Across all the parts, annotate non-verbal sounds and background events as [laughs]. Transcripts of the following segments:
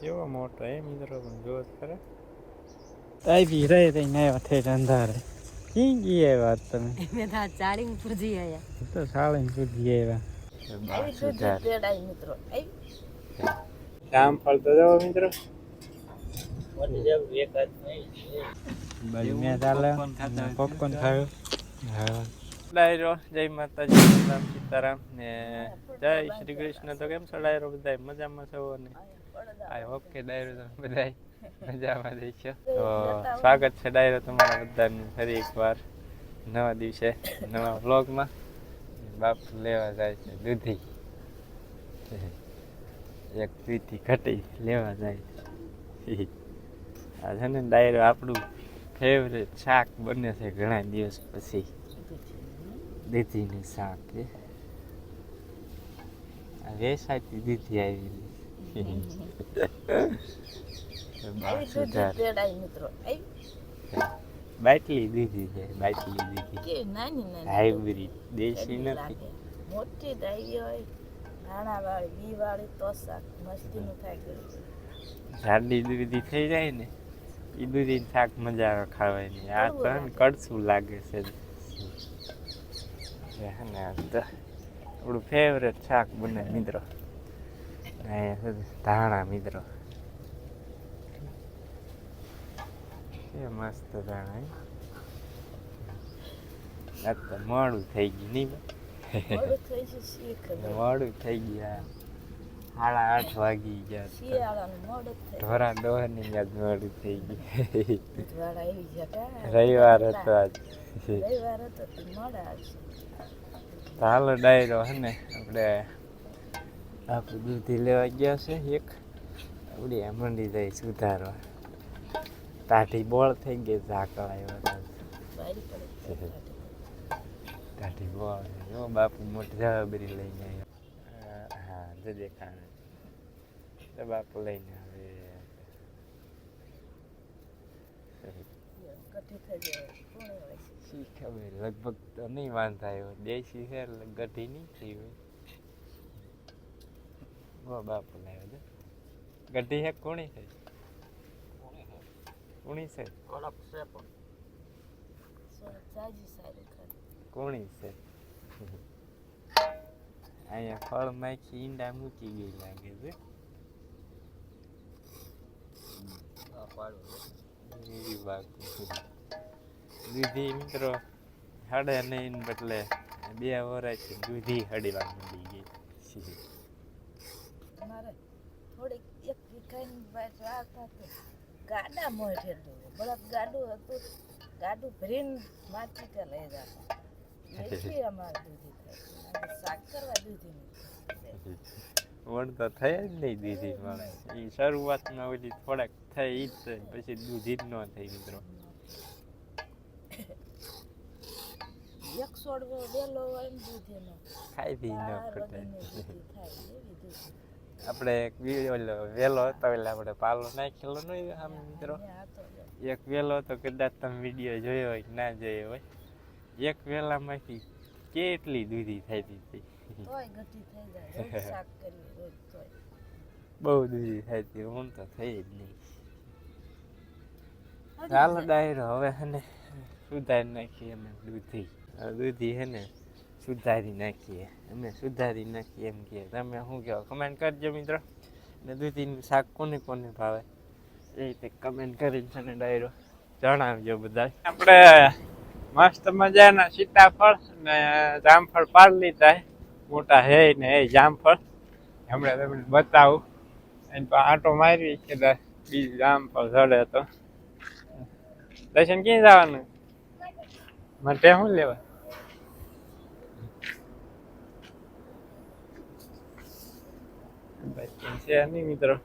કેવો મોટો એ [laughs] મિત્રો પણ જો ખરા. આવી રહી રહી ને આવ્યા થઈ અંધારે. કી ગઈ વાત તમે. મેં તો આ ચાળી ઉપર જઈ આયા. હું તો સાળીને સુધી આવ્યા તેડાઈ મિત્રો જામફળ તો જો મિત્રો. બાજુ મેં ચાલે પોપકોર્ન ખાયો. હા. ડાયરો જય માતાજી રામ સીતારામ ને જય શ્રી કૃષ્ણ. તો કેમ છો ડાયરો બધા મજામાં છો ને આઈ હોપ કે ડાયરો તમે બધા મજામાં દેખો તો સ્વાગત છે ડાયરો તમારા બધાનું ફરી એકવાર નવા દિવસે નવા વ્લોગમાં. બાપ લેવા જાય છે દૂધી. એક પ્રીતિ ઘટી લેવા જાય છે. આ છે ને ડાયરો આપણું ફેવરેટ શાક બને છે ઘણા દિવસ પછી. દૂધીનું શાક વેસાતી દૂધી આવી સુધાર તેડાઈ મિત્રો. બાટલી દૂધી છે બાટલી દૂધી. હાઇબ્રિડ દેશી નથી. મોટી ડાયરી હોય નાના વાળી બી વાળી તો શાક મસ્તીનું થાય જાડી દૂધી થઈ જાય ને એ દૂધી શાક મજા આવે ખાવાની. આ તો કડસું લાગે છે. હે ને? આપણું ફેવરેટ શાક બને મિત્રો. ધાણા મિત્રો. મસ્ત ધાણા મોડું થઈ ગયું નહીં? મોડું થઈ ગયા સાડા આઠ વાગી ગયા ઢોરા ડોહરની યાદ મોડું થઈ જતા. રવિવાર હતો આજ. હાલો ડાયરો હે ને આપણે આપણું દૂધી લેવા ગયા છે એક. આપણી મંડી જાય સુધારવા. તાઠી બોળ થઈ ગઈ ઝાકળ આવ્યો તાઠી બોળ. બાપુ મોટી જવાબરી લઈને આવ્યો. હા જે દેખાણ તો બાપુ લઈને આવે. કઠી થઈ જાય. કોણે હોય છે શી લગભગ તો નહીં વાંધાયો દેશી છે ગઢી નહીં થઈ હોય. બાપુ લાવ્યો છે ગઢી હે કોણી છે? કોણી છે? કડક છે પણ. સાજી કોણી છે? અહીંયા ફળ માખી ઈંડા મૂકી ગઈ લાગે છે. દૂધી મિત્રો, હડે નહીં બદલે બે વરાય દૂધી હડવા મળી ગઈ છે. મારે થોડીક એક વીઘાની વાત આવતા તો ગાડા મોઢેલું બળદ ગાડું હતું. ગાડું ભરીને માર્કેટે લઈ જતા. [laughs] વણ તો થઈ જ નહીં દીધી મળે એ શરૂઆતમાં ઓલી થોડાક થઈ જ છે પછી દૂધી જ ન થઈ મિત્રો. એક છોડવો વેલો હોય ને દૂધીનો ખાઈ દી ન થાય આપણે એક ઓલો વેલો હતો એટલે આપણે પાલો નાખેલો નહીં આમ મિત્રો. એક વેલો હતો કદાચ તમે વીડિયો જોયો હોય ના જોયો હોય. એક વેલામાંથી કેટલી દૂધી થઈ હતી [laughs] થઈ બહુ દૂધી થતી હું તો થઈ જ નહીં. ચાલો ડાયરો હવે હને સુધારી નાખીએ અમે દૂધી. દૂધી હે ને સુધારી નાખીએ. અમે સુધારી નાખીએ એમ કહે તમે શું કહો? કમેન્ટ કરજો મિત્રો. ને દૂધીનું શાક કોને કોને ભાવે? એ રીતે કમેન્ટ કરીને છે ને ડાયરો જણાવજો બધા આપણે મસ્ત મજાના સીતાફળ ને જામફળ પાડ લીધા મોટા હે ને એ જામફળ. હમણાં તમને બતાવું. એની આંટો મારવી કે બીજું જામફળ ઝડે તો. દર્શન ક્યાં જવાનું? માટે શું લેવા છે નહીં મિત્રો.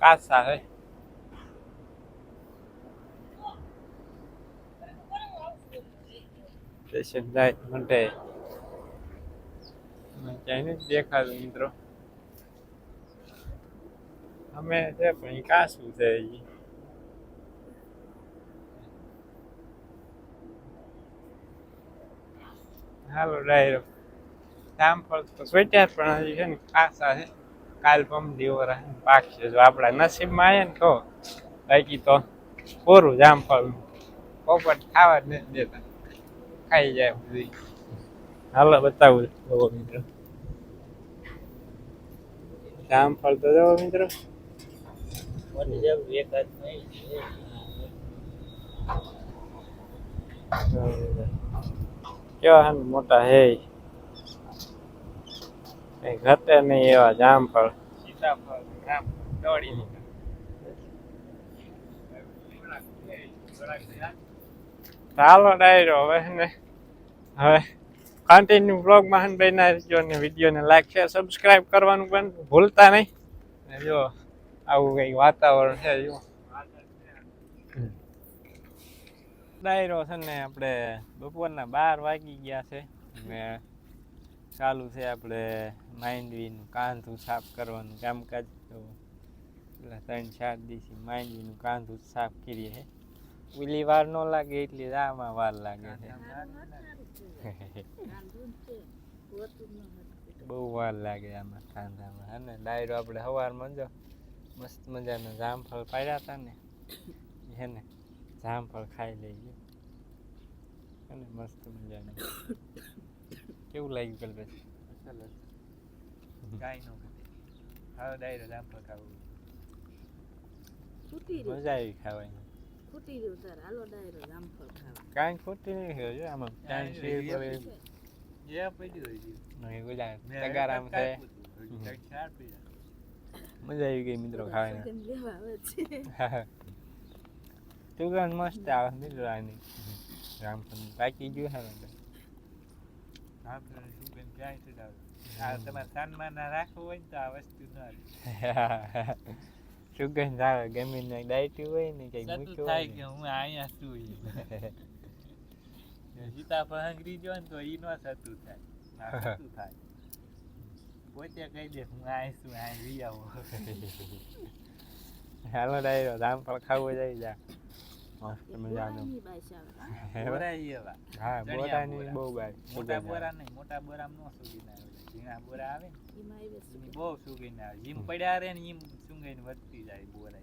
કાસા હે. સ્ટેશન જાય માટે ક્યાંય નથી દેખાતું મિત્રો. અમે છે પણ ઈ કાસું છે હાલો ડાયરો જામફળ તો સ્વેટર પણ હજી છે ને કાસા છે. કાલ પમ દિવરા પાક છે. જો આપણા નસીબમાં આવે ને તો બાકી તો પૂરું જામફળ પોપટ ખાવા જ નથી દેતા. ખાઈ જાય બધું હાલો બતાવું જોવો મિત્રો જામફળ તો જોવો મિત્રો કેવા હે ને મોટા હે કઈ ઘટે નહીં એવા જામફળ સીતાફળ જામ દોડી ચાલો ડાયરો હવે હે ને હવે કન્ટિન્યુ બ્લોગમાં હે બનાવી બના અને વિડીયોને લાઈક શેર સબસ્ક્રાઇબ કરવાનું પણ ભૂલતા નહીં. જો, આવું કંઈક વાતાવરણ છે, જો. ડાયરો છે ને આપણે બપોરના બાર વાગી ગયા છે. ને ચાલુ છે આપણે માંડવીનું કાંધું સાફ કરવાનું કામકાજ. તો પેલા ત્રણ ચાર દિવસથી માંડવીનું કાંધું સાફ કરીએ છે. ઓલી વાર ન લાગે, એટલી આમાં વાર લાગે છે. બહુ વાર લાગે આમાં કાંધામાં હે ને? ડાયરો આપણે સવારમાં જો મસ્ત મજાના જામફળ પાડ્યા હતા ને હે ને? જામફળ ખાઈ લઈએ અને મસ્ત મજાનું. કેવું લાગ્યું કલ્પેશ કાંઈ ન હા હવે ડાયરો જામફળ ખાવું મજા આવી ખાવાની. ફૂટી રહ્યું તાર. હાલો ડાયરો જામફળ ખાવા. કાંઈ ખોટી નહીં થયું જો આમાં. કાંઈ પડે. જે હોય રહ્યું. નહીં મેં તગારામ પીડા. મજા આવી ગઈ મિત્રો ખાવાની. સુગંધ લેવા આવે છે. [laughs] સુગંધ મસ્ત આવે મિત્રો આની. રામફળ પાકી ગયું છે ને જામફળની સુગંધ ક્યાંય ચડાવે. આ તમારે સન્માન ના રાખવું હોય ને તો આ વસ્તુ ન આવે. [laughs] સુગંધ આવે ગમે ને ડાયટી હોય ને કઈ સતું મૂક્યો થાય હોય કે ને. હું અહીંયા છું ઈ. સીતાફળ હંગરી જો ને તો ઈ નો સતું થાય આ સતું થાય પોતે કહી દે હું આય છું આય વી આવો હાલો ડાયરો રામફળ ખાવું જાય જા મસ્ત મજાનું બોરાની બાઈસ આવે. બોરા ઈ એવા હા ચણિયા બોરાની બોરા. બહુ બાય મોટા બોરા નહીં મોટા બોરામાં નો સુગીને આવે ઝીણા બોરા આવે ને બહુ સુગંધ આવે. જીમ પડ્યા રહે ને એમ સુગંધ વધતી જાય બોરા.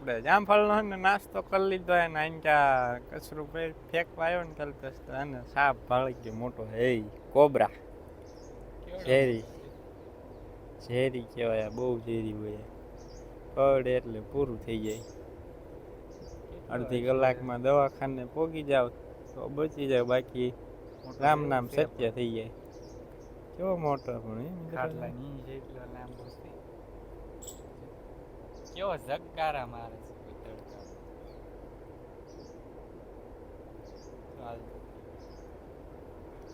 આપણે જામફળનો ને નાસ્તો કરી લીધો હે ને આંકા કચરું ફેંકવા આવ્યો ને કલ્પેશ તો અને સાપ ભાળી ગયો મોટો. હે કોબરા. ઝેરી. ઝેરી કહેવાય બહુ ઝેરી હોય. પડે એટલે પૂરું થઈ જાય. અડધી કલાકમાં દવાખાને પોગી જાવ તો બચી જાય બાકી રામ નામ. સત્ય થઈ જાય. કેવો મોટો પણ. કેવો ઝગકારા મારે.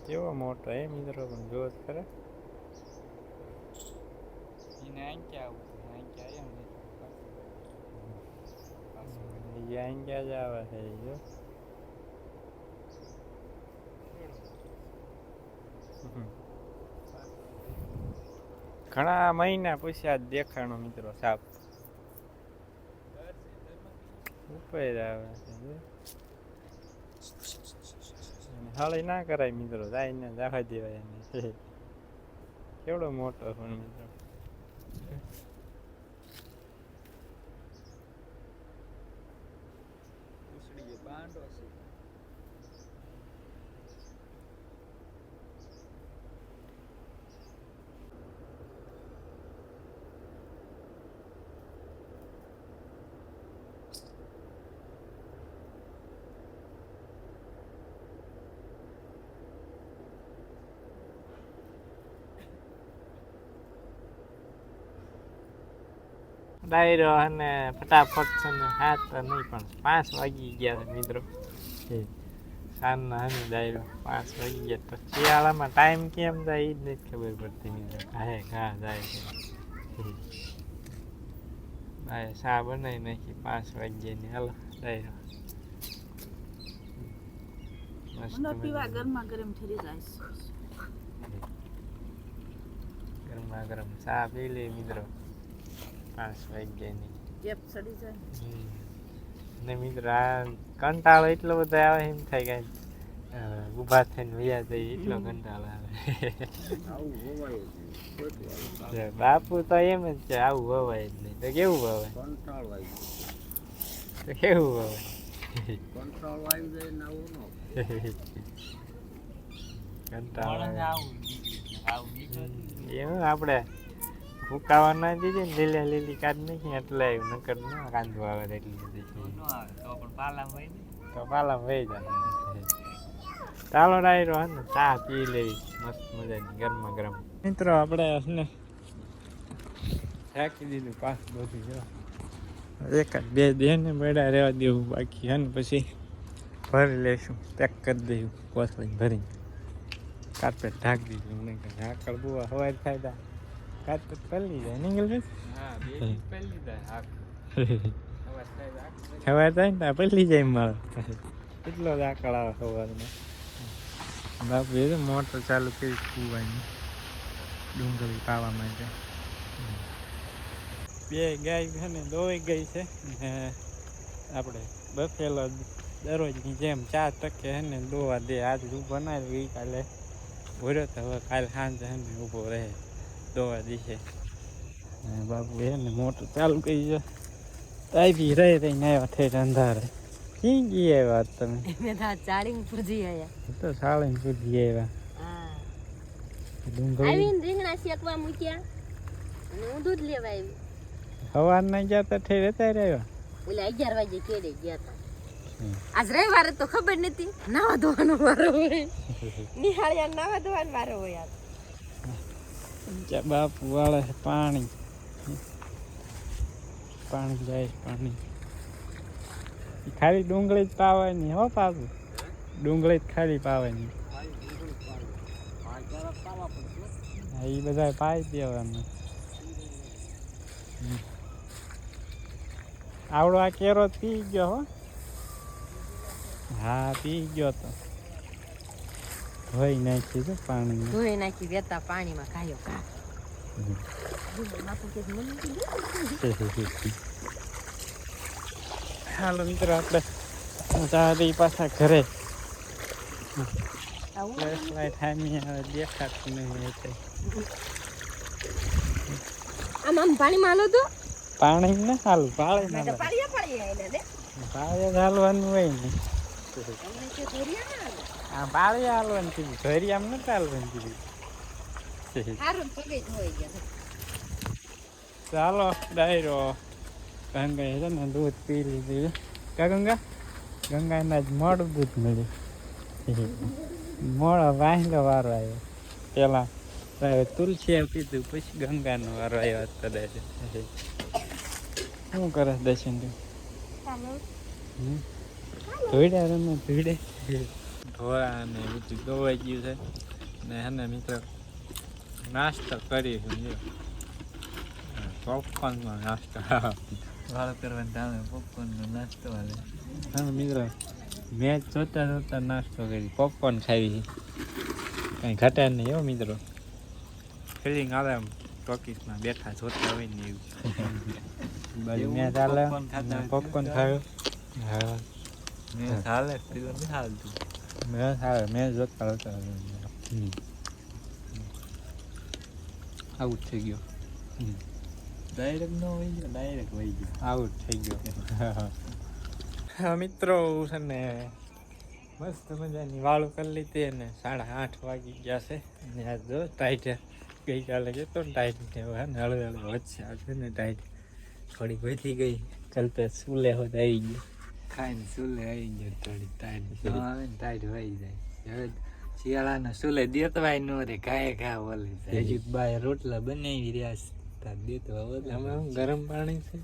કેવો મોટો એ મિત્રો પણ જોવો તો ખરા. એને આંકે આવું આંકે આવ્યો ને આંગ્યા જ આવે છે જો. ઘણા મહિના પૂછ્યા દેખાણો મિત્રો સાપ ઉપર આવે. હળી ના કરાય મિત્રો, જાય ને જવા દેવાય એને. [laughs] કેવડો મોટો પણ મિત્રો. બાંડો છે. ડાયરો અને ફટાફટ છે ને હા તો નહીં પણ પાંચ વાગી ગયા છે મિત્રો. સાંજના હે ને ડાયરો પાંચ વાગી ગયા. તો શિયાળામાં ટાઈમ કેમ જાય એ જ નથી ખબર પડતી મિત્રો. ઘાએ ઘા જાય છે. ભાઈ શા બનાવી નાખી? પાંચ વાગ્યાની હાલો ડાયરો. ગરમા ગરમ ઠરી જાય. ગરમા ગરમ ચા પી લે મિત્રો. પાંચ વાગ્યાની ચડી જાય. ને મિત્ર આ કંટાળો એટલો બધો આવે એમ થાય કે ઊભા થઈને વયા જઈએ એટલો કંટાળો આવે. બાપુ તો એમ જ છે આવું વવાય જ નહીં. તો કેવું વવાય કંટાળો તો કેવું વવાય કંટાળો આવી જાય ને આવું કંટાળો આવે. આવું એવું આવું એમ આપણે ફૂકાવા ના દીધી ને લીલા લીલી કાઢ નહીં એટલે એવું નકર ન કાંદો આવે એટલી બધી તો પણ પાલામ ને. તો પાલા વહી જાય. ચાલો ડાયરો હે ને ચા પી લેવી મસ્ત મજાની ગરમા ગરમ. મિત્રો આપણે હશે ને રાખી દીધું પાસ બધું જો. એકાદ બે દે ને બેડા રહેવા દેવું બાકી હે ને પછી ભરી લેશું પેક કરી દઈશું કોથળી ભરીને. કાર્પેટ ઢાંકી દીધું નહીં કે ઝાકળ બુવા હવાય થાય તા પલ્લી જાય નીકળ બસ હા બે. જાય હાક. ખબર થાય ને પલ્લી જાય મારો. કેટલો દાખલ આવે સવારમાં. બાપુ એ મોટર ચાલુ કરી કૂવાની ડુંગળી પાવા માટે. બે ગાય છે ને દોઈ ગઈ છે. ને આપણે બફેલો દરરોજની જેમ ચાર ટકે છે ને દોવા દે. આજ ઊભો ના રહ્યો ઈ કાલે ભર્યો તો હવે કાલે સાંજે છે ને ઊભો રહે. દોવા દીશે ને બાપુ એ ને મોટર ચાલુ કરી છે. તાઈ રહે રહીને આવ્યા થઈ અંધારે. ક્યાં ગઈ આવ્યા તમે? [laughs] મેં તો ચાળી પૂજી આયા. તો સાળીને પૂજી આવ્યા. હા. ડુંગળી. આવીને રીંગણા શેકવા મૂક્યા. અને હું દૂધ લેવા આવી. સવારના ગયા તો ઠેર અત્યારે આવ્યા? ઓલા અગિયાર વાગે કેડે ગયા હતા. આજ રવિવારે તો ખબર નથી નાવા ધોવાનો વારો હોય. [laughs] નિહાળ્યા નાવા ધોવાનો વારો હોય આજ. ત્યાં બાપુ વાળે છે પાણી. પાણી જાય, પાણી. ખાલી ડુંગળી જ પાવાની, હો બાપુ ડુંગળી જ ખાલી પાવાની. એ બધા પાઈ દેવાનું. આવડો આ કેરો પી ગયો, હો. હા, પી ગયો તો. ધોઈ નાખી છે પાણી ધોઈ નાખી વેતા પાણીમાં કાયો કા હાલ મિત્રો આપણે જારી પાછા ઘરે. આવું? ફ્લેશ લાઈટ હામી દેખાતું નહીં એટલે આમ આમ પાણીમાં હાલો તો? પાણી ને હાલું પાળે ના હાલવાનું હોય ને. આ બાળી હાલવાનું કીધું. ઘરી આમ નથી હાલવાનું કીધું. ચાલો ડાયરો. ગંગા છે ને દૂધ પી લીધું. કા ગંગા? ગંગાના જ મોડું દૂધ મળ્યું. મોડો વાહિલો વારો આવ્યો. પેલા તુલસી પીધું પછી ગંગાનો વારો આવ્યો કદાચ. શું કરે દર્શન ધોઈડે રમે ધોઈડે ધોળા ને બધું ધોવાઈ ગયું છે. ને હે ને મિત્રો નાસ્તો કરીશું જો. પોપકોર્નનો નાસ્તો વાળો કરવાનું ટાણે પોપકોર્નનો નાસ્તો હાલે. હા મિત્રો મેચ જોતા જોતા નાસ્તો કરી પોપકોર્ન ખાવી કાંઈ ઘટે નહીં એવો મિત્રો. ફિલિંગ આવે એમ ટોકીસમાં બેઠા જોતા હોય ને એવું. બાજુ એવું મેચ હાલે પોપકોર્ન ખાયો. હા. મેં હાલે નહીં હાલતું. મેચ હા મેં જોતા જોતા આઉટ થઈ ગયો હમ. ડાયરેક્ટ નો વહી ગયો ડાયરેક્ટ વહી ગયો આઉટ થઈ ગયો હા મિત્રો છે ને મસ્ત મજાની વાળું કરી લીધી અને સાડા આઠ વાગી ગયા છે અને આ જો ટાઈટ ગઈકાલે જતો ને ટાઈટ થયો હા હે ને હળવે હળવે વચ્ચે આવશે ને ટાઈટ થોડી વધી ગઈ ચાલતે સુલે હોત આવી ગયું ખાઈને સુલે આવી ગયો થોડી ટાઈટ ન આવે ને ટાઈટ વહી જાય. હવે શિયાળાના સુલે દેતવાય ન રે કાંઈ ઘા ઓલી હજી બાય રોટલા બનાવી રહ્યા છે. તાર દેતવા ઓલે શું ગરમ પાણી છે?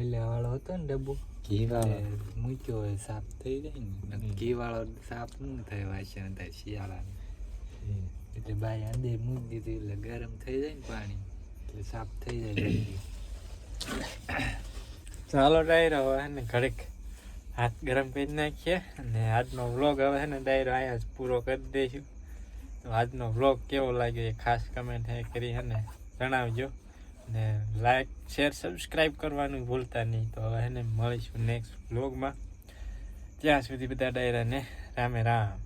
ઓલે વાળો હતો ને ડબ્બો. ઘી વાળો મૂક્યો હોય સાફ થઈ જાય ને. ઘીવાળો ઘી વાળો સાફ ન થાય વાસણ થાય શિયાળાનું. એટલે બાય અંદર મૂકી દીધું એટલે ગરમ થઈ જાય ને પાણી. એટલે સાફ થઈ જાય ચાલો ડાયરો હવે ને ઘડીક. હાથ ગરમ કરી નાખીએ અને આજનો વ્લોગ હવે છે ને ડાયરો અહીંયા જ પૂરો કરી દઈશું. તો આજનો વ્લોગ કેવો લાગ્યો એ ખાસ કમેન્ટ કરી છે ને જણાવજો. ને લાઈક શેર સબસ્ક્રાઈબ કરવાનું ભૂલતા નહીં. તો હવે એને મળીશું નેક્સ્ટ વ્લોગમાં ત્યાં સુધી બધા ડાયરાને રામે રામ.